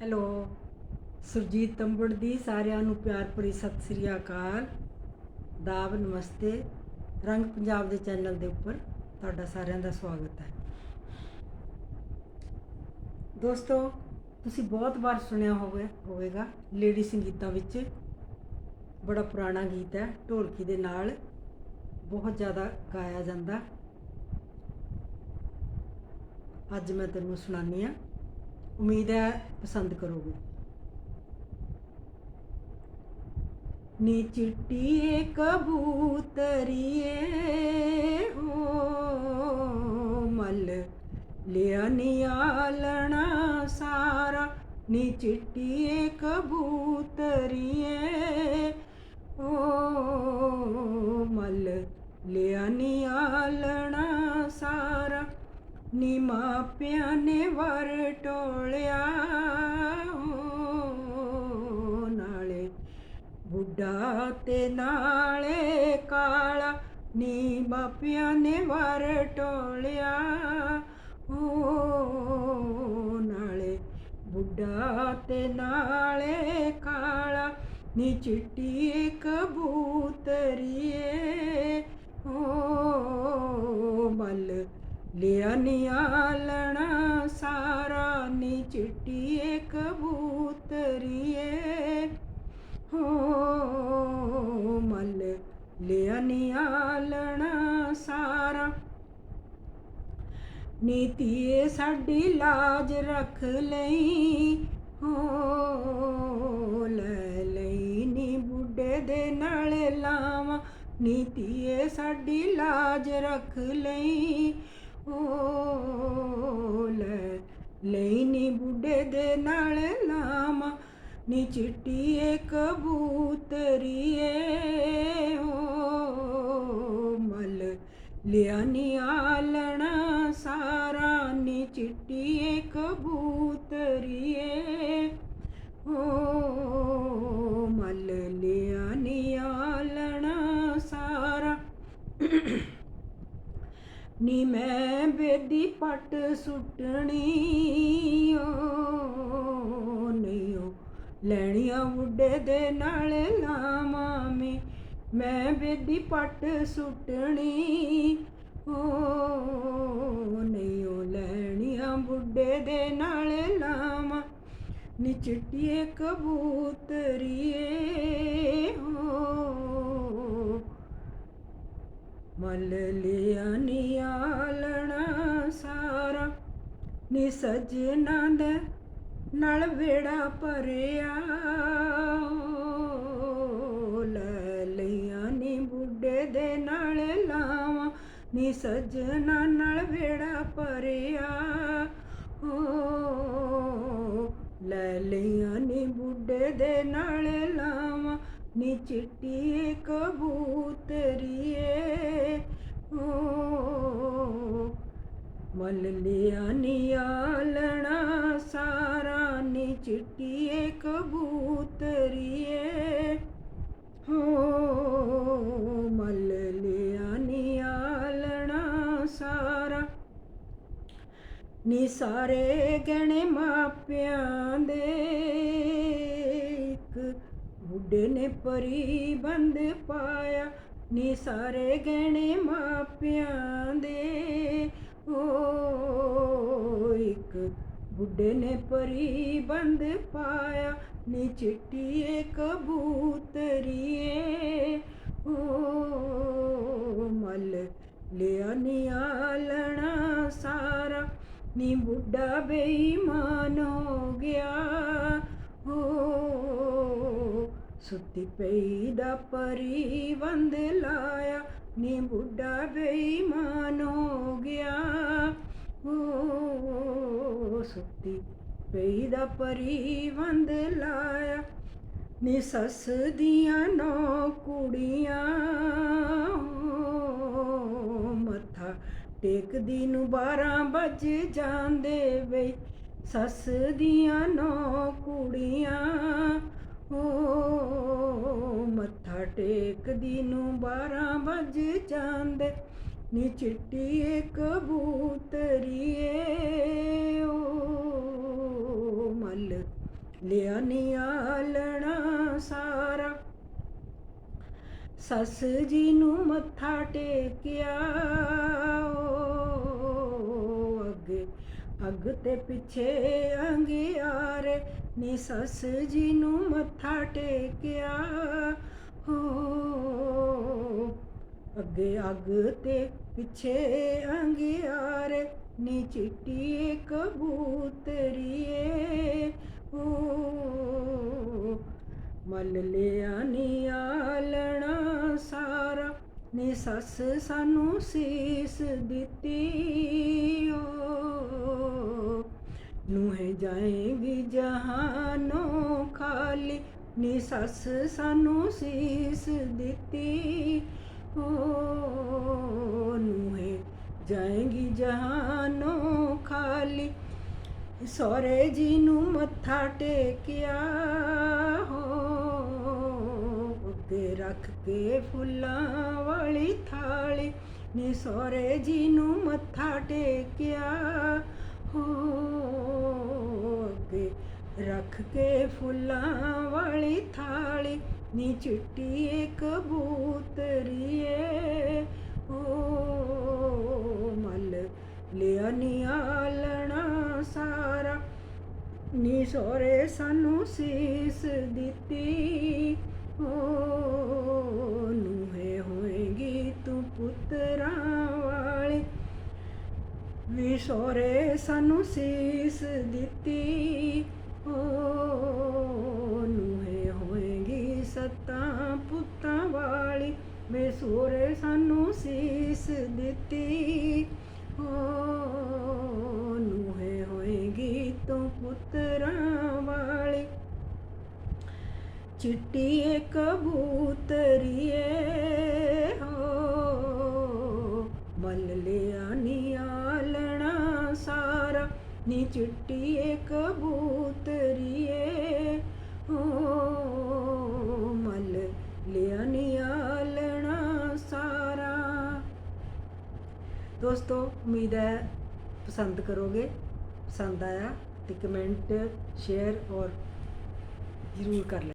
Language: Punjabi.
ਹੈਲੋ। ਸੁਰਜੀਤ ਤੰਬੜ ਦੀ ਸਾਰਿਆਂ ਨੂੰ ਪਿਆਰ ਭਰੀ ਸਤਿ ਸ੍ਰੀ ਅਕਾਲ। ਦਾਬ ਨਮਸਤੇ। ਰੰਗ ਪੰਜਾਬ ਦੇ ਚੈਨਲ ਦੇ ਉੱਪਰ ਤੁਹਾਡਾ ਸਾਰਿਆਂ ਦਾ ਸਵਾਗਤ ਹੈ। ਦੋਸਤੋ, ਤੁਸੀਂ ਬਹੁਤ ਵਾਰ ਸੁਣਿਆ ਹੋਵੇ ਹੋਵੇਗਾ, ਲੇਡੀ ਸੰਗੀਤਾਂ ਵਿੱਚ ਬੜਾ ਪੁਰਾਣਾ ਗੀਤ ਹੈ, ਢੋਲਕੀ ਦੇ ਨਾਲ ਬਹੁਤ ਜ਼ਿਆਦਾ ਗਾਇਆ ਜਾਂਦਾ। ਅੱਜ ਮੈਂ ਤੈਨੂੰ ਸੁਣਾਉਂਦੀ ਹਾਂ। ਉਮੀਦ ਹੈ ਪਸੰਦ ਕਰੋਗੇ। ਨੀ ਚਿੱਟੀਏ ਕਬੂਤਰੀਏ ਹੋ ਮਲ ਲਿਆ ਨਿਆਲਣਾ ਸਾਰਾ। ਨੀ ਚਿੱਟੀਏ ਕਬੂਤਰੀਏ ਓ ਮਲ ਲਿਆ ਨਿਆਲਣਾ ਸਾਰਾ। ਨੀ ਮਾਪਿਆਂ ਨੇ ਵਰ ਟੋਲਿਆ ਨਾਲੇ ਬੁੱਢਾ ਤੇ ਨਾਲੇ ਕਾਲਾ ਨੀ ਮਾਪਿਆਂ ਨੇ ਵਰ ਟੋਲਿਆ ਓ ਨਾਲੇ ਬੁੱਢਾ ਤੇ ਨਾਲੇ ਕਾਲਾ, ਨੀ ਚਿੱਟੀ ਕਬੂਤਰੀਏ ਓ ਮਲ ਲਿਆ ਨਿਆਲਣਾ ਸਾਰਾ, ਨੀ ਚਿੱਟੀਏ ਕਬੂਤਰੀਏ। ਹੋ ਮਲ ਲਿਆ ਨਿਆਲਣਾ ਸਾਰਾ ਨੀਤੀਏ ਸਾਡੀ ਲਾਜ ਰੱਖ ਲਈ। ਹੋ ਲੈ ਲਈ ਨੀ ਬੁੱਢੇ ਦੇ ਨਾਲ ਲਾਵਾਂ ਨੀਤੀਏ ਸਾਡੀ ਲਾਜ ਰੱਖ ਲਈ। ਓ ਲੈ ਲਈ ਨੀ ਬੁੱਢੇ ਦੇ ਨਾਲ ਲਾਮਾ ਨੀ ਚਿੱਟੀਏ ਕਬੂਤਰੀਏ। ਓ ਮਲ ਲਿਆ ਨੀ ਆਲਣਾ ਸਾਰਾ, ਨੀ ਚਿੱਟੀਏ ਕਬੂਤਰੀਏ ਨੀ ਮੈਂ ਬੇਦੀ ਪੱਟ ਸੁੱਟਣੀ ਓ ਨਹੀਂ ਓ ਲੈਣੀਆਂ ਬੁੱਢੇ ਦੇ ਨਾਲ ਲਾਵਾਂ ਮੈਂ ਮੈਂ ਬੇਦੀ ਪੱਟ ਸੁੱਟਣੀ ਓ ਨਹੀਂ ਓ ਲੈਣੀਆਂ ਬੁੱਢੇ ਦੇ ਨਾਲ ਲਾਵਾਂ। ਨੀ ਚਿੱਟੀਏ ਕਬੂਤਰੀਏ ਹੋ ਮਲ ਲਿਆ ਨੀ ਸਜਣਾ ਦੇ ਨਾਲ ਵੇੜਾ ਭਰਿਆ। ਲੈ ਲਿਆ ਨੀ ਬੁੱਢੇ ਦੇ ਨਾਲ ਲਾਵਾਂ। ਨੀ ਸਜਣਾ ਨਾਲ ਵੇੜਾ ਭਰਿਆ। ਹੋ ਲੈ ਲਿਆ ਨੀ ਬੁੱਢੇ ਦੇ ਨਾਲ ਲਾਵਾਂ। ਨੀ ਚਿੱਟੀ ਕਬੂਤਰੀਏ ਮਲ ਲਿਆ ਨੀ ਸਾਰਾ ਨੀ ਚਿੱਟੀ ਕਬੂਤਰੀਏ। ਹੋ ਮਲ ਲਿਆ ਨੀ ਆਲਣਾ ਸਾਰਾ ਨੀ ਸਾਰੇ ਗਣੇ ਮਾਪਿਆਂ ਦੇ। ਇੱਕ ਬੁੱਢੇ ਨੇ ਪਰੀ ਬੰਦ ਪਾਇਆ ਨੀ ਸਾਰੇ ਗਣੇ ਮਾਪਿਆਂ ਦੇ। ਓ ਇੱਕ ਬੁੱਢੇ ਨੇ ਪਰੀ ਬੰਦ ਪਾਇਆ, ਨੀ ਚਿੱਟੀਏ ਕਬੂਤਰੀਏ। ਓ ਮਲ ਲਿਆ ਨੀ ਨਿਆਲਣਾ ਸਾਰਾ, ਨੀ ਬੁੱਢਾ ਬੇਈਮਾਨ ਹੋ ਗਿਆ। ਹੋ ਸੁੱਤੀ ਪਈ ਦਾ ਪਰੀ ਬੰਦ ਲਾਇਆ ਨੀ ਬੁੱਢਾ ਬੇਈਮਾਨ ਹੋ ਗਿਆ। ਹੋ ਸੁੱਤੀ ਪਈ ਦਾ ਪਰੀ ਬੰਦ ਲਾਇਆ। ਨੀ ਸੱਸ ਦੀਆਂ ਨੌ ਕੁੜੀਆਂ। ਮੱਥਾ ਟੇਕਦੀ ਨੂੰ 12 ਵੱਜ ਜਾਂਦੇ ਵੇ ਸੱਸ ਦੀਆਂ ਨੌ ਕੁੜੀਆਂ। ਓ ਮੱਥਾ ਟੇਕਦੀ ਨੂੰ 12 ਵੱਜ ਜਾਂਦੇ। ਨੀ ਚਿੱਟੀ ਕਬੂਤਰੀਏ, ਓ ਮਲ ਲਿਆ ਨਿਆਲਣਾ ਸਾਰਾ। ਸੱਸ ਜੀ ਨੂੰ ਮੱਥਾ ਟੇਕਿਆ ਅੱਗ ਤੇ ਪਿੱਛੇ ਅੰਗਿਆਰੇ ਨੀ ਸੱਸ ਜੀ ਨੂੰ ਮੱਥਾ ਟੇਕਿਆ। ਹੋ, ਅੱਗੇ ਅੱਗ ਤੇ ਪਿੱਛੇ ਅੰਗਿਆਰੇ ਨੀ ਚਿੱਟੀ ਕਬੂਤਰੀਏ ਹੋ, ਮਲ ਲਿਆ ਨਿਆਲਣਾ ਸਾਰਾ ਨੀ ਸੱਸ ਸਾਨੂੰ ਸੀਸ ਦਿੱਤੀ। ਨੂੰਹ ਜਾਏਗੀ ਜਹਾਨੋਂ ਖਾਲੀ, ਨੀ ਸੱਸ ਸਾਨੂੰ ਸੀਸ ਦਿੱਤੀ। ਓ ਨੂੰਹ ਜਾਏਗੀ ਜਹਾਨੋਂ ਖਾਲੀ ਸੋਰੇ ਜੀ ਨੂੰ ਮੱਥਾ ਟੇਕਿਆ। ਹੋ ਉੱਤੇ ਰੱਖ ਕੇ ਫੁੱਲਾਂ ਵਾਲੀ ਥਾਲੀ, ਨੀ ਸੋਰੇ ਜੀ ਨੂੰ ਮੱਥਾ ਟੇਕਿਆ। ਹੋ ਅੱਗੇ ਰੱਖ ਕੇ ਫੁੱਲਾਂ ਵਾਲੀ ਥਾਲੀ, ਨੀ ਚਿੱਟੀ ਕਬੂਤਰੀਏ। ਓ ਮਲ ਲਿਆ ਨਿਆਲਣਾ ਸਾਰਾ, ਨੀ ਸੋਰੇ ਸਾਨੂੰ ਸੀਸ ਦਿੱਤੀ। ਓ ਵੀ ਸਾਨੂੰ ਸੀਸ ਦਿੱਤੀ। ਓ ਨੂਹੇ ਹੋਏਗੀ ਸੱਤਾਂ ਪੁੱਤਾਂ ਵਾਲੀ। ਵੇ ਸਾਨੂੰ ਸੀਸ ਦਿੱਤੀ। ਓ ਨੂਹੇ ਹੋਏਗੀ ਤੂੰ ਪੁੱਤਰਾਂ ਵਾਲੀ। ਚਿੱਟੀ ਕਬੂਤਰੀਏ ਸਾਰਾ ਨੀ ਚਿੱਟੀ ਕਬੂਤਰੀਏ ਹੋ ਮਲ ਲਿਆ ਨਿਆਲਣਾ ਸਾਰਾ ਦੋਸਤੋ ਉਮੀਦ ਹੈ ਪਸੰਦ ਕਰੋਗੇ ਪਸੰਦ ਆਇਆ ਤੇ ਕਮੈਂਟ ਸ਼ੇਅਰ ਔਰ ਜ਼ਰੂਰ ਕਰ ਲੈ